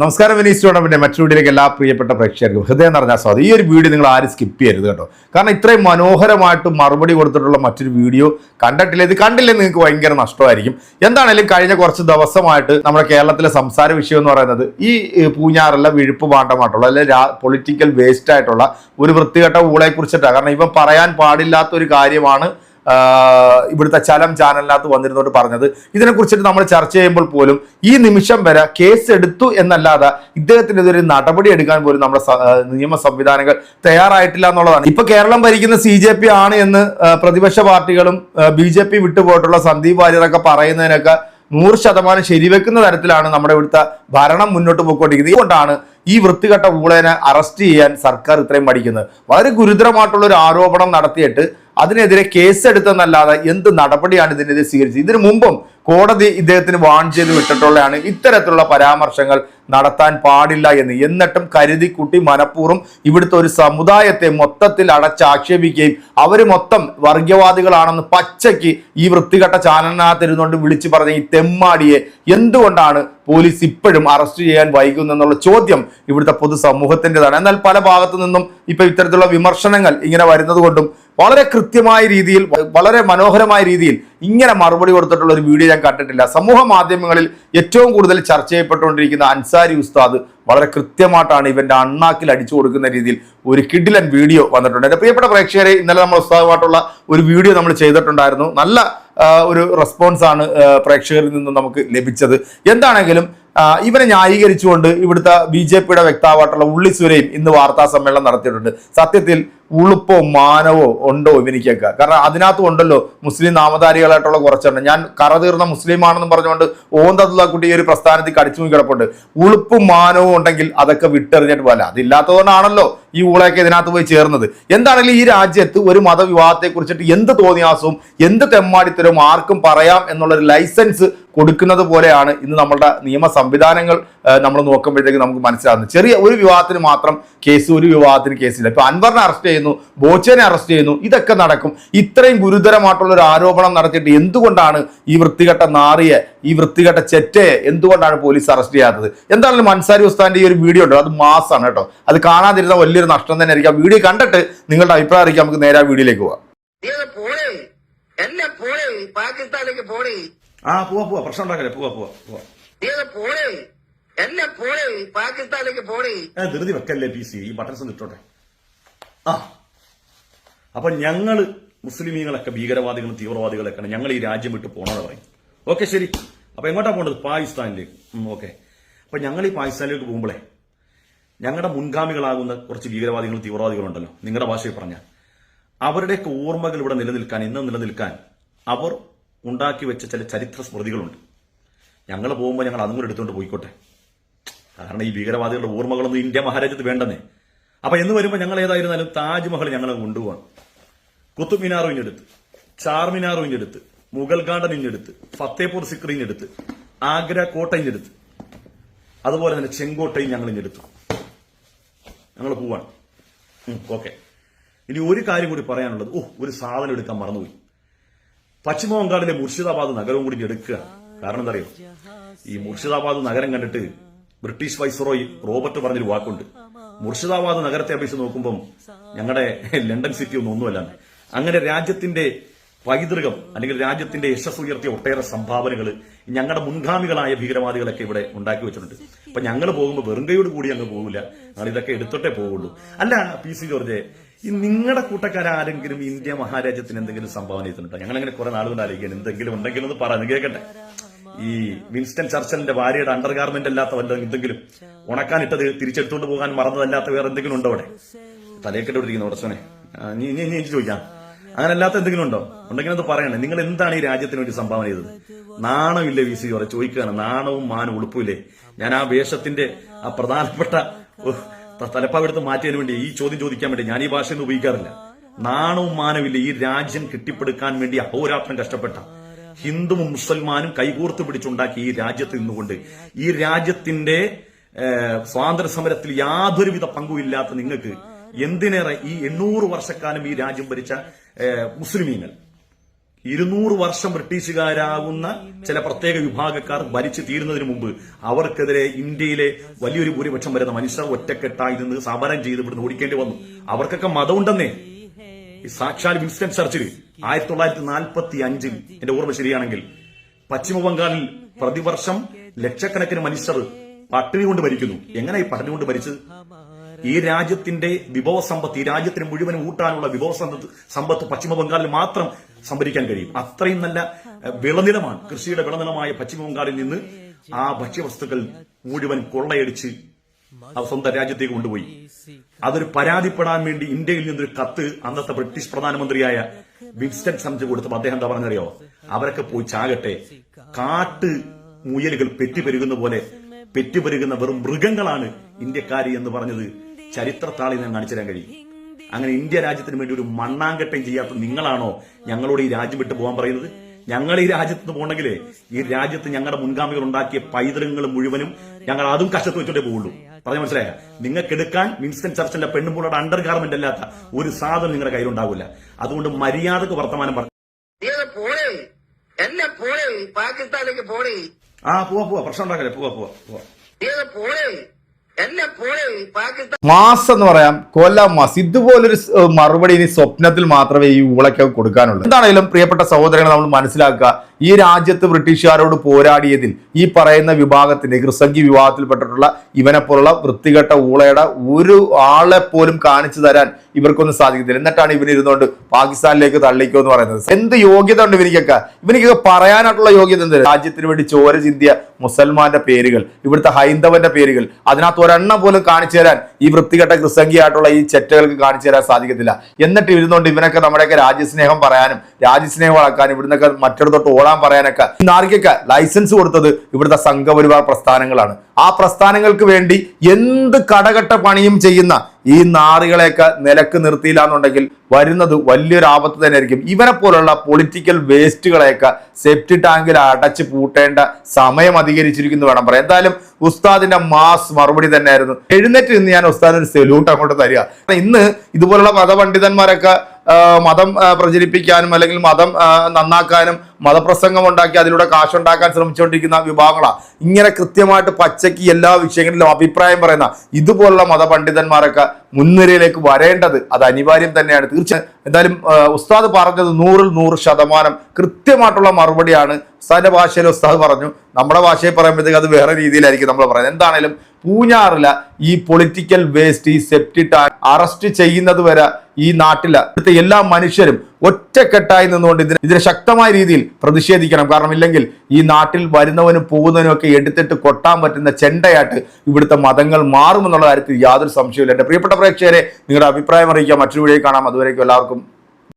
നമസ്കാരം വിനീസ് ടൂർണമെന്റ് മറ്റൊരു വീഡിയോയിലേക്ക് എല്ലാ പ്രിയപ്പെട്ട പ്രേക്ഷകർക്കും ഹൃദയം നിറഞ്ഞ സ്വാഗതം. ഈ ഒരു വീഡിയോ നിങ്ങൾ ആരും സ്കിപ്പ് ചെയ്യരുത് കേട്ടോ. കാരണം ഇത്രയും മനോഹരമായിട്ട് മറുപടി കൊടുത്തിട്ടുള്ള മറ്റൊരു വീഡിയോ കണ്ടിട്ടില്ല. ഇത് കണ്ടില്ലേ നിങ്ങൾക്ക് ഭയങ്കര നഷ്ടമായിരിക്കും. എന്താണെങ്കിലും കഴിഞ്ഞ കുറച്ച് ദിവസമായിട്ട് നമ്മുടെ കേരളത്തിലെ സംസാര വിഷയം എന്ന് പറയുന്നത് ഈ പൂഞ്ഞാറല്ല വിഴുപ്പ് പാട്ടമായിട്ടുള്ള അല്ലെങ്കിൽ പൊളിറ്റിക്കൽ വേസ്റ്റ് ആയിട്ടുള്ള ഒരു വൃത്തികെട്ട ഊളെ കുറിച്ചിട്ടാണ് കാരണം ഇവൻ പറയാൻ പാടില്ലാത്ത ഒരു കാര്യമാണ് ഇവിടുത്തെ ചലം ചാനലിനകത്ത് വന്നിരുന്നോട്ട് പറഞ്ഞത്. ഇതിനെ കുറിച്ചിട്ട് നമ്മൾ ചർച്ച ചെയ്യുമ്പോൾ പോലും ഈ നിമിഷം വരെ കേസ് എടുത്തു എന്നല്ലാതെ ഇദ്ദേഹത്തിനെതിരെ നടപടി എടുക്കാൻ പോലും നമ്മുടെ നിയമ സംവിധാനങ്ങൾ തയ്യാറായിട്ടില്ല എന്നുള്ളതാണ്. ഇപ്പൊ കേരളം ഭരിക്കുന്ന സി ജെ പി ആണ് എന്ന് പ്രതിപക്ഷ പാർട്ടികളും ബി ജെ പി വിട്ടുപോയിട്ടുള്ള സന്ദീപ് വാര്യറൊക്കെ പറയുന്നതിനൊക്കെ നൂറ് ശതമാനം ശരിവെക്കുന്ന തരത്തിലാണ് നമ്മുടെ ഇവിടുത്തെ ഭരണം മുന്നോട്ട് പോയിക്കൊണ്ടിരിക്കുന്നത്. ഇതുകൊണ്ടാണ് ഈ വൃത്തികെട്ട ഊളേനെ അറസ്റ്റ് ചെയ്യാൻ സർക്കാർ ഇത്രയും പഠിക്കുന്നത് വളരെ ഗുരുതരമായിട്ടുള്ള ഒരു ആരോപണം നടത്തിയിട്ട് അതിനെതിരെ കേസെടുത്തെന്നല്ലാതെ എന്ത് നടപടിയാണ് ഇതിനെതിരെ സ്വീകരിച്ചത്? ഇതിനു മുമ്പും കോടതി ഇദ്ദേഹത്തിന് വാൺ ചെയ്ത് വിട്ടിട്ടുള്ളതാണ്. ഇത്തരത്തിലുള്ള പരാമർശങ്ങൾ നടത്താൻ പാടില്ല എന്ന്. എന്നിട്ടും കരുതി കുട്ടി മനഃപൂർവം ഇവിടുത്തെ ഒരു സമുദായത്തെ മൊത്തത്തിൽ അടച്ചാക്ഷേപിക്കുകയും അവർ മൊത്തം വർഗീയവാദികളാണെന്ന് പച്ചയ്ക്ക് ഈ വൃത്തികെട്ട ചാനലിനകത്ത് ഇരുന്നുകൊണ്ട് വിളിച്ചു പറഞ്ഞ ഈ തെമ്മാടിയെ എന്തുകൊണ്ടാണ് പോലീസ് ഇപ്പോഴും അറസ്റ്റ് ചെയ്യാൻ വൈകുന്നെന്നുള്ള ചോദ്യം ഇവിടുത്തെ പൊതുസമൂഹത്തിന്റെതാണ്. എന്നാൽ പല ഭാഗത്തു നിന്നും ഇപ്പം ഇത്തരത്തിലുള്ള വിമർശനങ്ങൾ ഇങ്ങനെ വരുന്നത് കൊണ്ടും വളരെ കൃത്യമായ രീതിയിൽ വളരെ മനോഹരമായ രീതിയിൽ ഇങ്ങനെ മറുപടി കൊടുത്തിട്ടുള്ള ഒരു വീഡിയോ ഞാൻ കണ്ടിട്ടില്ല. സമൂഹ മാധ്യമങ്ങളിൽ ഏറ്റവും കൂടുതൽ ചർച്ച ചെയ്യപ്പെട്ടുകൊണ്ടിരിക്കുന്ന അൻസാരി ഉസ്താദ് വളരെ കൃത്യമായിട്ടാണ് ഇവന്റെ അണ്ണാക്കിൽ അടിച്ചു കൊടുക്കുന്ന രീതിയിൽ ഒരു കിഡിലൻ വീഡിയോ വന്നിട്ടുണ്ട്. എന്റെ പ്രിയപ്പെട്ട പ്രേക്ഷകരെ ഇന്നലെ നമ്മൾ ഉസ്താദുമായിട്ടുള്ള ഒരു വീഡിയോ നമ്മൾ ചെയ്തിട്ടുണ്ടായിരുന്നു. നല്ല ഒരു റെസ്പോൺസാണ് പ്രേക്ഷകരിൽ നിന്നും നമുക്ക് ലഭിച്ചത്. എന്താണെങ്കിലും ഇവനെ ന്യായീകരിച്ചുകൊണ്ട് ഇവിടുത്തെ ബി ജെ പിയുടെ വ്യക്താവായിട്ടുള്ള ഉള്ളി സുരയും ഇന്ന് വാർത്താ സമ്മേളനം നടത്തിയിട്ടുണ്ട്. സത്യത്തിൽ ഉളുപ്പോ മാനവോ ഉണ്ടോ ഇവനിക്കൊക്കെ? കാരണം അതിനകത്തും ഉണ്ടല്ലോ മുസ്ലിം നാമധാരികളായിട്ടുള്ള കുറച്ചെണ്ണം. ഞാൻ കറതീർന്ന മുസ്ലിം മുസ്ലിമാണെന്ന് പറഞ്ഞുകൊണ്ട് ഓന്തതുള്ള കുട്ടി ഈ ഒരു പ്രസ്ഥാനത്തിൽ കടിച്ചു കിടപ്പുണ്ട് ഉളുപ്പും മാനവും ഉണ്ടെങ്കിൽ അതൊക്കെ വിട്ടെറിഞ്ഞിട്ട് പോലെ അതില്ലാത്തതുകൊണ്ടാണല്ലോ ഈ ഊളയൊക്കെ ഇതിനകത്ത് പോയി ചേർന്നത്. എന്താണെങ്കിലും ഈ രാജ്യത്ത് ഒരു മതവിവാഹത്തെ കുറിച്ചിട്ട് എന്ത് തോന്നിയാസവും എന്ത് തെമ്മാടിത്തരവും ആർക്കും പറയാം എന്നുള്ളൊരു ലൈസൻസ് കൊടുക്കുന്നത് പോലെയാണ് ഇന്ന് നമ്മളുടെ നിയമ സംവിധാനങ്ങൾ നമ്മൾ നോക്കുമ്പോഴത്തേക്ക് നമുക്ക് മനസ്സിലാകുന്നത്. ചെറിയ ഒരു വിവാഹത്തിന് മാത്രം കേസ് ഒരു വിവാഹത്തിന് കേസില്ല. ഇപ്പൊ അൻവറിനെ അറസ്റ്റ് ചെയ്യുന്നു ബോച്ചനെ അറസ്റ്റ് ചെയ്യുന്നു ഇതൊക്കെ നടക്കും. ഇത്രയും ഗുരുതരമായിട്ടുള്ള ഒരു ആരോപണം നടത്തിയിട്ട് എന്തുകൊണ്ടാണ് ഈ വൃത്തികെട്ട നാറിയെ ഈ വൃത്തികെട്ട ചെറ്റയെ എന്തുകൊണ്ടാണ് പോലീസ് അറസ്റ്റ് ചെയ്യാത്തത്? എന്താണെങ്കിലും മൻസാരി ഉസ്താന്റെ ഈ ഒരു വീഡിയോ ഉണ്ടോ അത് മാസാണ് കേട്ടോ. അത് കാണാതിരുന്ന വലിയൊരു നഷ്ടം തന്നെ ആയിരിക്കും. ആ വീഡിയോ കണ്ടിട്ട് നിങ്ങളുടെ അഭിപ്രായം അറിയിക്കാം നമുക്ക് നേരെ ആ വീഡിയോയിലേക്ക് പോവാം. എന്നെ പോണേ പാകിസ്ഥാനിലേക്ക് പോണേ ആ പോവാ പോവാ. പ്രശ്നം ഉണ്ടാക്കല്ലേ? പോവാ പോവാ പോവാ. പോണേ എന്നെ പോണേ പാകിസ്ഥാനിലേക്ക് പോണേ ധൃതി വെക്കല്ലേ പി സി? ഈ ബട്ടൺസ് ഒന്ന് ഇട്ടോട്ടെ. ആ. അപ്പൊ ഞങ്ങൾ മുസ്ലിമീങ്ങളൊക്കെ ഭീകരവാദികളും തീവ്രവാദികളൊക്കെയാണ്. ഞങ്ങൾ ഈ രാജ്യം വിട്ട് പോണെന്ന് പറയും. ഓക്കെ ശരി. അപ്പൊ എങ്ങോട്ടാ പോകേണ്ടത് പാകിസ്ഥാനിലേക്ക് ഓക്കെ. അപ്പൊ ഞങ്ങൾ ഈ പാകിസ്ഥാനിലേക്ക് പോകുമ്പോഴേ ഞങ്ങളുടെ മുൻഗാമികളാകുന്ന കുറച്ച് ഭീകരവാദികളും തീവ്രവാദികളുണ്ടല്ലോ. നിങ്ങളുടെ ഭാഷയിൽ പറഞ്ഞ. അവരുടെയൊക്കെ ഓർമ്മകൾ ഇവിടെ നിലനിൽക്കാൻ ഇന്നും നിലനിൽക്കാൻ അവർ ഉണ്ടാക്കി വെച്ച ചില ചരിത്ര സ്മൃതികളുണ്ട്. ഞങ്ങൾ പോകുമ്പോൾ ഞങ്ങൾ അതും കൂടെ എടുത്തുകൊണ്ട് പോയിക്കോട്ടെ. കാരണം ഈ ഭീകരവാദികളുടെ ഓർമ്മകളൊന്നും ഇന്ത്യ മഹാരാജ്യത്ത് വേണ്ടെന്നേ. അപ്പൊ എന്ന് വരുമ്പോൾ ഞങ്ങൾ ഏതായിരുന്നാലും താജ്മഹൽ ഞങ്ങൾ കൊണ്ടുപോകാം കുത്തുബ് മിനാറും ഇഞ്ഞെടുത്ത് ചാർമിനാറും ഇഞ്ഞെടുത്ത് മുഗൾ ഗാർഡൻ ഇഞ്ഞെടുത്ത് ഫത്തേപൂർ സിക്രി ഇഞ്ഞെടുത്ത് ആഗ്ര കോട്ട ഇഞ്ഞെടുത്ത് അതുപോലെ തന്നെ ചെങ്കോട്ടയും ഞങ്ങൾ ഇഞ്ഞെടുത്തു. ഞങ്ങൾ പോവാണ്. ഓക്കെ. ഇനി ഒരു കാര്യം കൂടി പറയാനുള്ളത്. ഓ ഒരു സാധനം എടുക്കാൻ മറന്നുപോയി. പശ്ചിമ ബംഗാളിലെ മുർഷിദാബാദ് നഗരവും കൂടി എടുക്കുക കാരണം എന്താ അറിയോ? ഈ മുർഷിദാബാദ് നഗരം കണ്ടിട്ട് ബ്രിട്ടീഷ് വൈസ്രോയി റോബർട്ട് പറഞ്ഞൊരു വാക്കുണ്ട്. മുർഷിദാബാദ് നഗരത്തെ അപേക്ഷിച്ച് നോക്കുമ്പം ഞങ്ങളുടെ ലണ്ടൻ സിറ്റി ഒന്നും ഒന്നുമല്ല. അങ്ങനെ രാജ്യത്തിന്റെ പൈതൃകം അല്ലെങ്കിൽ രാജ്യത്തിന്റെ യശസ് ഉയർത്തിയ ഒട്ടേറെ സംഭാവനകൾ ഞങ്ങളുടെ മുൻഗാമികളായ ഭീകരവാദികളൊക്കെ ഇവിടെ ഉണ്ടാക്കി വെച്ചിട്ടുണ്ട്. അപ്പൊ ഞങ്ങൾ പോകുമ്പോൾ വെറുങ്കയോട് കൂടി അങ്ങ് പോകില്ല ഞങ്ങൾ ഇതൊക്കെ എടുത്തിട്ടേ പോവുള്ളൂ. അല്ല പി സി ജോർജെ ഈ നിങ്ങളുടെ കൂട്ടക്കാരെങ്കിലും ഇന്ത്യ മഹാരാജ്യത്തിന് എന്തെങ്കിലും സംഭാവന ചെയ്തിട്ടുണ്ടോ? ഞങ്ങൾ അങ്ങനെ കുറെ നാളുകൊണ്ട് ആലോചിക്കാൻ എന്തെങ്കിലും ഉണ്ടെങ്കിലും ഒന്ന് പറഞ്ഞു കേൾക്കട്ടെ. ഈ വിൻസ്റ്റൺ ചർച്ചലിന്റെ ഭാര്യയുടെ അണ്ടർഗാർമെന്റ് അല്ലാത്ത വല്ല എന്തെങ്കിലും ഉണക്കാനിട്ടത് തിരിച്ചെടുത്തുകൊണ്ട് പോകാൻ മറന്നതല്ലാത്ത വേറെ എന്തെങ്കിലും ഉണ്ടോ അവിടെ? തലയൊക്കെ ഇരിക്കുന്ന നീ നീ നീ ചോദിക്കാം. അങ്ങനെ അല്ലാത്ത എന്തെങ്കിലും ഉണ്ടോ? ഉണ്ടെങ്കിൽ അത് പറയണേ. നിങ്ങൾ എന്താണ് ഈ രാജ്യത്തിന് വേണ്ടി സംഭാവന ചെയ്തത്? നാണമില്ലേ വി സി ചോദിക്കുകയാണ്. നാണവും മാനും ഉളുപ്പില്ലേ ഞാൻ ആ വേഷത്തിന്റെ ആ പ്രധാനപ്പെട്ട തലപ്പാവെടുത്ത് മാറ്റിയതിനു വേണ്ടി ഈ ചോദ്യം ചോദിക്കാൻ വേണ്ടി ഞാൻ ഈ ഭാഷയൊന്നും ഉപയോഗിക്കാറില്ല. നാണവും മാനവില്ല ഈ രാജ്യം കെട്ടിപ്പടുക്കാൻ വേണ്ടി അഹോരാത്രം കഷ്ടപ്പെട്ട ഹിന്ദുവും മുസൽമാനും കൈകോർത്ത് പിടിച്ചുണ്ടാക്കി ഈ രാജ്യത്ത് നിന്നുകൊണ്ട് ഈ രാജ്യത്തിന്റെ സ്വാതന്ത്ര്യ സമരത്തിൽ യാതൊരുവിധ പങ്കുമില്ലാത്ത നിങ്ങൾക്ക് എന്തിനേറെ ഈ എണ്ണൂറ് വർഷക്കാലം ഈ രാജ്യം ഭരിച്ച മുസ്ലിമീങ്ങൾ. ഇരുന്നൂറ് വർഷം ബ്രിട്ടീഷുകാരാകുന്ന ചില പ്രത്യേക വിഭാഗക്കാർ ഭരിച്ചു തീരുന്നതിന് മുമ്പ് അവർക്കെതിരെ ഇന്ത്യയിലെ വലിയൊരു ഭൂരിപക്ഷം വരുന്ന മനുഷ്യർ ഒറ്റക്കെട്ടായി നിന്ന് സമരം ചെയ്ത് ഇവിടുന്ന് ഓടിക്കേണ്ടി വന്നു. അവർക്കൊക്കെ മതമുണ്ടെന്നേ. സാക്ഷാൽ വിൻസ്റ്റൺ ചർച്ചിൽ ആയിരത്തി തൊള്ളായിരത്തി നാൽപ്പത്തി അഞ്ചിൽ എന്റെ ഓർമ്മ ശരിയാണെങ്കിൽ പശ്ചിമ ബംഗാളിൽ പ്രതിവർഷം ലക്ഷക്കണക്കിന് മനുഷ്യർ പട്ടിണി കൊണ്ട് മരിക്കുന്നു. എങ്ങനെ ഈ പട്ടിണി കൊണ്ട് മരിച്ചത്? ഈ രാജ്യത്തിന്റെ വിഭവ സമ്പത്ത് ഈ രാജ്യത്തിന് മുഴുവൻ ഊട്ടാനുള്ള വിഭവ സമ്പത്ത് പശ്ചിമ ബംഗാളിൽ മാത്രം സംഭരിക്കാൻ കഴിയും. അത്രയും നല്ല വിളനിലമാണ്. കൃഷിയുടെ വിളനിലമായ പശ്ചിമ ബംഗാളിൽ നിന്ന് ആ ഭക്ഷ്യവസ്തുക്കൾ മുഴുവൻ കൊള്ളയടിച്ച് അവർ സ്വന്തം രാജ്യത്തേക്ക് കൊണ്ടുപോയി. അതൊരു പരാതിപ്പെടാൻ വേണ്ടി ഇന്ത്യയിൽ നിന്നൊരു കത്ത് അന്നത്തെ ബ്രിട്ടീഷ് പ്രധാനമന്ത്രിയായ വിൻസ്റ്റൺ സംജ് കൊടുത്തപ്പോൾ അദ്ദേഹം എന്താ പറഞ്ഞറിയോ? അവരൊക്കെ പോയി ചാകട്ടെ. കാട്ട് മുയലുകൾ പെറ്റുപെരുകുന്ന പോലെ പെറ്റുപെരുകുന്ന വെറും മൃഗങ്ങളാണ് ഇന്ത്യക്കാരി എന്ന് പറഞ്ഞത് ചരിത്രത്താളിൽ ഞാൻ കാണിച്ചു തരാൻ കഴിയും. അങ്ങനെ ഇന്ത്യ രാജ്യത്തിന് വേണ്ടി ഒരു മണ്ണാങ്കട്ടം ചെയ്യാത്ത നിങ്ങളാണോ ഞങ്ങളോട് ഈ രാജ്യം വിട്ടു പോകാൻ പറയുന്നത്? ഞങ്ങൾ ഈ രാജ്യത്ത് നിന്ന് പോകണമെങ്കിലേ ഈ രാജ്യത്ത് ഞങ്ങളുടെ മുൻഗാമികൾ ഉണ്ടാക്കിയ പൈതൃകങ്ങൾ മുഴുവനും ഞങ്ങൾ അതും കഷ്ടത്ത് വെച്ചോണ്ടേ പോകുള്ളൂ പറഞ്ഞ മനസ്സിലായ? നിങ്ങൾക്ക് എടുക്കാൻ വിൻസ്റ്റൺ ചർച്ചിന്റെ പെണ്ണുമ്പോളുടെ അണ്ടർ ഗാർമെന്റ് അല്ലാത്ത ഒരു സാധനം നിങ്ങളുടെ കയ്യിലുണ്ടാവില്ല. അതുകൊണ്ട് മര്യാദയ്ക്ക് വർത്തമാനം പറഞ്ഞു പാകിസ്ഥാനിലേക്ക് പോണേ ആ പോവാ പോവാ. പ്രശ്നം ഉണ്ടാക്കല്ലേ? പോവാ പോവാ പോവാ. പോണേ മാസ് എന്ന് പറയാം കൊല്ലം മാസ്. ഇതുപോലൊരു മറുപടി ഇനി സ്വപ്നത്തിൽ മാത്രമേ ഈ ഊളയ്ക്ക് കൊടുക്കാനുള്ളൂ. എന്താണെങ്കിലും പ്രിയപ്പെട്ട സഹോദരങ്ങളെ നമ്മൾ മനസ്സിലാക്കുക ഈ രാജ്യത്ത് ബ്രിട്ടീഷുകാരോട് പോരാടിയതിൽ ഈ പറയുന്ന വിഭാഗത്തിന്റെ കൃസംഗി വിഭാഗത്തിൽപ്പെട്ടിട്ടുള്ള ഇവനെ പോലുള്ള വൃത്തികെട്ട ഊളയുടെ ഒരു ആളെ പോലും കാണിച്ചു തരാൻ ഇവർക്കൊന്നും സാധിക്കത്തില്ല. എന്നിട്ടാണ് ഇവൻ ഇരുന്നുകൊണ്ട് പാകിസ്ഥാനിലേക്ക് തള്ളിക്കോ എന്ന് പറയുന്നത്. എന്ത് യോഗ്യത ഉണ്ട് ഇവനിക്കൊക്കെ? ഇവനിക്കൊക്കെ പറയാനായിട്ടുള്ള യോഗ്യത എന്ത്? രാജ്യത്തിന് വേണ്ടി ചോര ചിന്തിയ മുസൽമാന്റെ പേരുകൾ ഇവിടുത്തെ ഹൈന്ദവന്റെ പേരുകൾ അതിനകത്ത് ഒരെണ്ണം പോലും കാണിച്ചു തരാൻ ഈ വൃത്തികെട്ട ക്രിസംഗിയായിട്ടുള്ള ഈ ചെറ്റകൾക്ക് കാണിച്ചു തരാൻ സാധിക്കത്തില്ല. എന്നിട്ട് ഇരുന്നുകൊണ്ട് ഇവനൊക്കെ നമ്മുടെയൊക്കെ രാജ്യസ്നേഹം പറയാനും രാജ്യസ്നേഹം വളർക്കാനും ഇവിടുന്നൊക്കെ മറ്റൊരു മറ്റൊരിടത്തോട്ട് ഓടാൻ പറയാനൊക്കെ. ഈ നാറിക്കൊക്കെ ലൈസൻസ് കൊടുത്തത് ഇവിടുത്തെ സംഘപരിവാർ പ്രസ്ഥാനങ്ങളാണ്. ആ പ്രസ്ഥാനങ്ങൾക്ക് വേണ്ടി എന്ത് കടകട്ട പണിയും ചെയ്യുന്ന ഈ നാറികളെയൊക്കെ നിലയ്ക്ക് നിർത്തിയില്ല എന്നുണ്ടെങ്കിൽ വരുന്നത് വലിയൊരു ആപത്ത് തന്നെ ആയിരിക്കും ഇവരെ പോലുള്ള പൊളിറ്റിക്കൽ വേസ്റ്റുകളെയൊക്കെ സെപ്റ്റി ടാങ്കിൽ അടച്ച് പൂട്ടേണ്ട സമയം അധികരിച്ചിരിക്കുന്നു വേണം പറയാം എന്തായാലും ഉസ്താദിന്റെ മാസ് മറുപടി തന്നെയായിരുന്നു. എഴുന്നേറ്റ് ഇന്ന് ഞാൻ ഉസ്താദിന് ഒരു സെല്യൂട്ട് അങ്ങോട്ട് തരിക. ഇന്ന് ഇതുപോലുള്ള മതപണ്ഡിതന്മാരൊക്കെ മതം പ്രചരിപ്പിക്കാനും അല്ലെങ്കിൽ മതം നന്നാക്കാനും മതപ്രസംഗം ഉണ്ടാക്കി അതിലൂടെ കാശുണ്ടാക്കാൻ ശ്രമിച്ചുകൊണ്ടിരിക്കുന്ന വിഭാഗങ്ങളാണ് ഇങ്ങനെ കൃത്യമായിട്ട് പച്ചയ്ക്ക് എല്ലാ വിഷയങ്ങളിലും അഭിപ്രായം പറയുന്ന ഇതുപോലുള്ള മതപണ്ഡിതന്മാരൊക്കെ മുൻനിരയിലേക്ക് വരേണ്ടത് അത് അനിവാര്യം തന്നെയാണ്. തീർച്ചയായും എന്തായാലും ഉസ്താദ് പറഞ്ഞത് നൂറിൽ നൂറ് ശതമാനം കൃത്യമായിട്ടുള്ള മറുപടിയാണ്. ഉസ്താദിന്റെ ഭാഷയിൽ ഉസ്താദ് പറഞ്ഞു. നമ്മുടെ ഭാഷയിൽ പറയുമ്പോഴത്തേക്ക് അത് വേറെ രീതിയിലായിരിക്കും നമ്മൾ പറയുന്നത്. എന്താണേലും പൂഞ്ഞാറില്ല ഈ പൊളിറ്റിക്കൽ വേസ്റ്റ് ഈ സെപ്റ്റി അറസ്റ്റ് ചെയ്യുന്നത് വരെ ഈ നാട്ടിലെ ഇവിടുത്തെ എല്ലാ മനുഷ്യരും ഒറ്റക്കെട്ടായി നിന്നുകൊണ്ട് ഇതിന് ഇതിനെ ശക്തമായ രീതിയിൽ പ്രതിഷേധിക്കണം. കാരണം ഇല്ലെങ്കിൽ ഈ നാട്ടിൽ വരുന്നവനും പോകുന്നവനും ഒക്കെ എടുത്തിട്ട് കൊട്ടാൻ പറ്റുന്ന ചെണ്ടയായിട്ട് ഇവിടുത്തെ മതങ്ങൾ മാറുമെന്നുള്ള കാര്യത്തിൽ യാതൊരു സംശയമില്ല എന്റെ പ്രിയപ്പെട്ട പ്രേക്ഷകരെ നിങ്ങളുടെ അഭിപ്രായം അറിയിക്കാം മറ്റൊരു വീഡിയോ കാണാം. അതുവരേക്കും എല്ലാവർക്കും